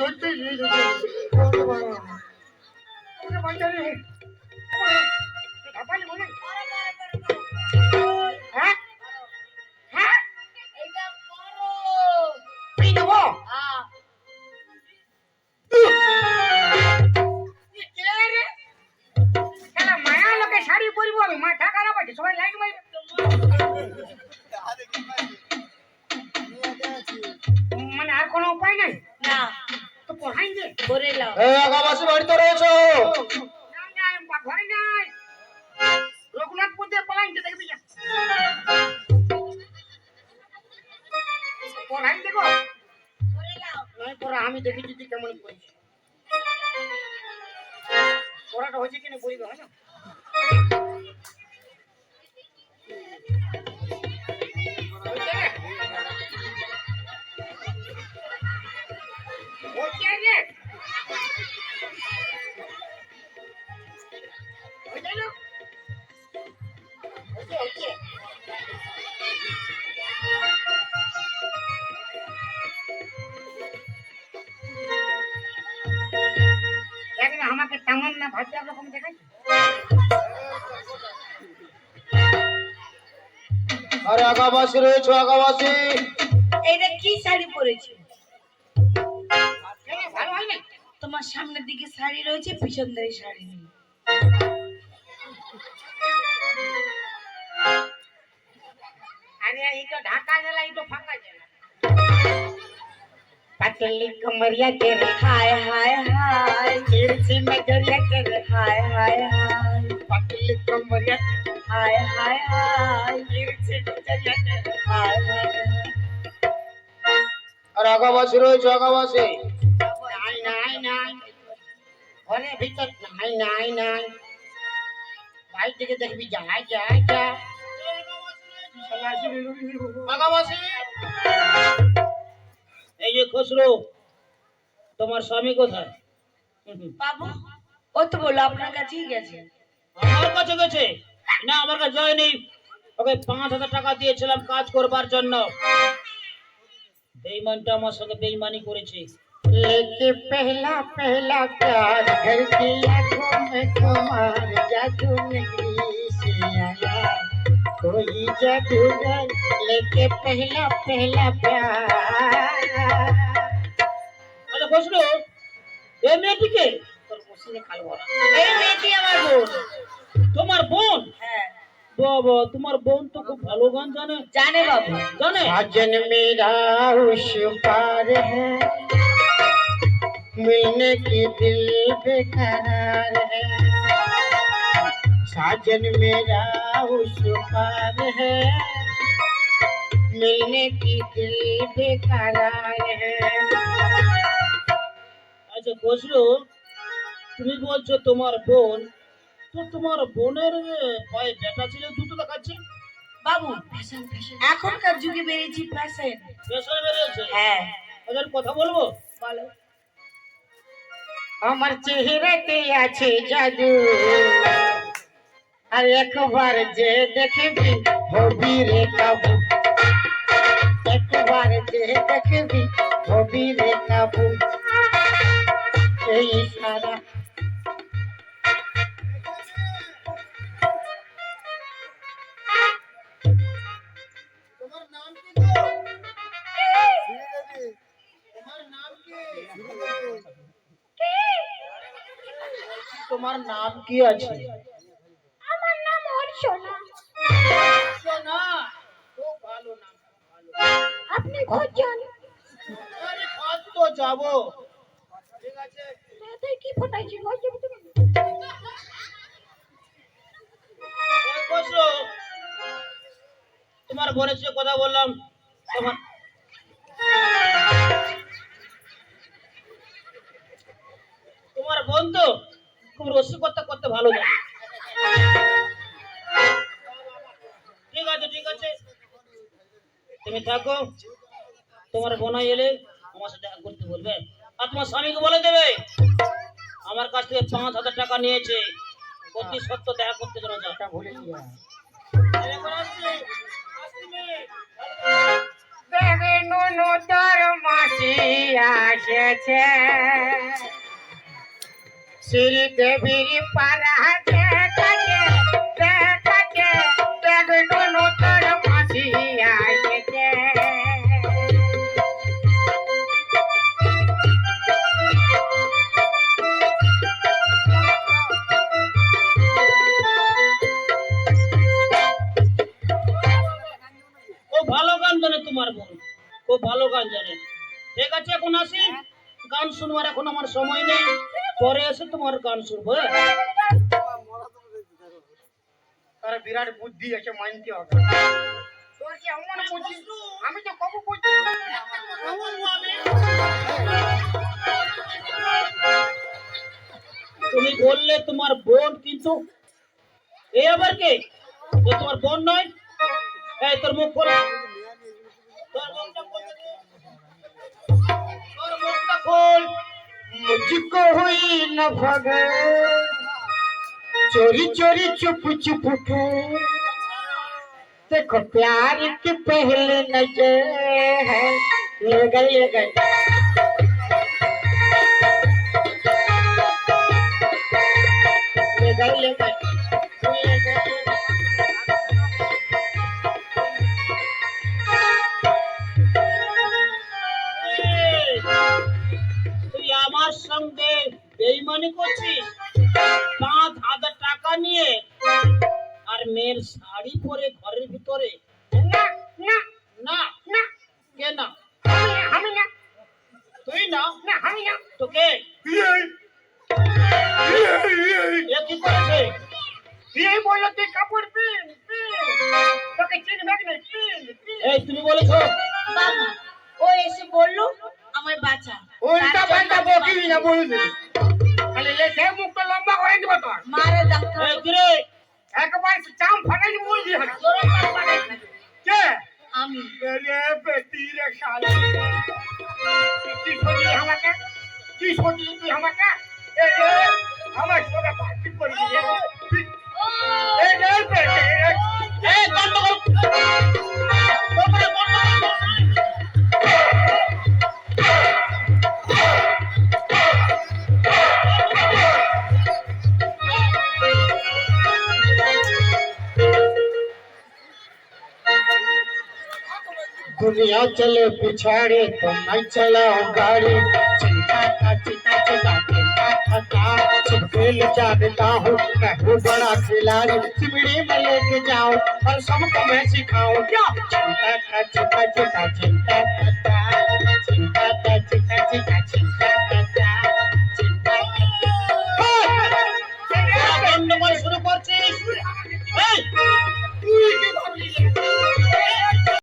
દોડતી আগাবাসী বাড়িতে রয়েছো? রঘুনাথপুর দিয়ে দেখবি আমি দেখেছি তুই কেমন করিস পড়াটা হয়েছে কিনা বলবে হয় না। আমাকে তেমন না ভাবতে রকম দেখাচ্ছে আরে আগাবাসী রয়েছো আগাবাসী এইটা কি শাড়ি পরেছো কেন, ভালো হয় না তোমার সামনের দিকে শাড়ি রয়েছে পিছন দিকে শাড়ি নেই अरे ये तो ढाका जला ये तो फाका जला पतली कमरिया तेरे হায় হায় হায় রাগাবাসী রয়েছে দেখবি এই যে খসরু তোমার স্বামী কোথায়? বাবু ও তো বলল আপনার কাছেই গেছে। আমার কাছে গেছে? না আমার কাছে যায়নি ওকে পাঁচ হাজার টাকা দিয়েছিলাম কাজ করবার জন্য বেইমানটা আমার সঙ্গে বেইমানি করেছে लेके पहला पहला प्यार घर की आंखों में तुम्हार जादू नगरी से आया कोई जादूगर लेके पहला पहला प्यार আচ্ছা খসরু এই মেয়েটিকে তোর বসিয়ে খাল বলা এই মেয়েটি আমার বোন তোমার বোন হ্যাঁ বাবা তোমার বোন তো খুব ভালো গান জানে জানে বাবু জানে साजन मेरा उस पार है मिलने की दिल बेकरार है साजन मेरा उस पार है मिलने की दिल बेकरार है আচ্ছা খসরু তুমি বলছো তোমার বোন তো তোমার বোনের পায়ে ব্যাটা ছিল জুতো দেখাচ্ছে। বাবু এখনকার যুগে বেরিয়েছি ফ্যাশন পেছনে বেরিয়েছে? হ্যাঁ। ওদের কথা বলব? বলো। আমার চেহারাতে আছে জাদু। আর একবার যে দেখবি হবি রে কাবু। একবার যে দেখবি হবি রে কাবু। এই সারা তোমার নাম কি আছে? আমার নাম অর্চনা। খুব ভালো নাম আপনি আরে তো যাব? ঠিক আছে। তাতে কি ফটাইছি? লজ্জা পারি? তোমার বোনের সাথে কথা বললাম। তোমার তোমার বোন তো? খুব রসিকতা করতে ভালো জানে ঠিক আছে ঠিক আছে। তুমি থাকো। তোমার বোনা এলে আমার সাথে দেখা করতে বলবে। আর তোমার স্বামীকে বলে দেবে আমার কাছ থেকে পাঁচ হাজার টাকা নিয়েছে। অতি সত্য দেখা করতে যেন যাও। এটা ভুলে গিয়া এখন আসছি। আসছি মেয়ে। বে। দেখে নুনু তোর মাসি আসেছে। শ্রী দেবীর ভালো গান জানে তোমার বোন খুব ভালো গান জানে। ঠিক আছে এখন আসি? গান শুনবার এখন আমার সময় নেই। পরে এসে তোমার গান শুনব হ্যাঁ? তার বিরাট বুদ্ধি আছে মানতে হবে। তোর কি এমন বুদ্ধি? আমি তো কবু বুদ্ধি তুমি বললে তোমার বোন কিন্তু এই আবার কে? তোমার বোন নয়? এই তোর মুখ খোল তোর মুখটা খোল। তোর মুখটা খোল। मुझको हुई न भगे। चोरी चोरी, चुप चुप के देखो प्यार की पहले नज़र है। ले गए। ভিতরে? না কি করেছে? ও এসে বলল আমার বাঁচা। উল্টা পাল্টা বকি না লম্বা করে দিব মারে ডাক্তার। একবার চাম ফাটাই বল দি হল জোরে কান পাঠাই না। কে? আমি। রে বেটি রে শালি। কি সোচলি আমাকে? কি সোচলি তুই আমাকে? এ আমার সঙ্গে পার্টি করবি दुनिया चले पिछाड़े तो मैं चला गाड़ी। चिंता का चिंता चिंता चिंता का खेल जानता हूँ, मैं हूँ बड़ा खिलाड़ी। चिमड़ी में लेके जाऊँ, और सबको मैं सिखाऊं। क्या? चिंता का चिंता चिंता चिंता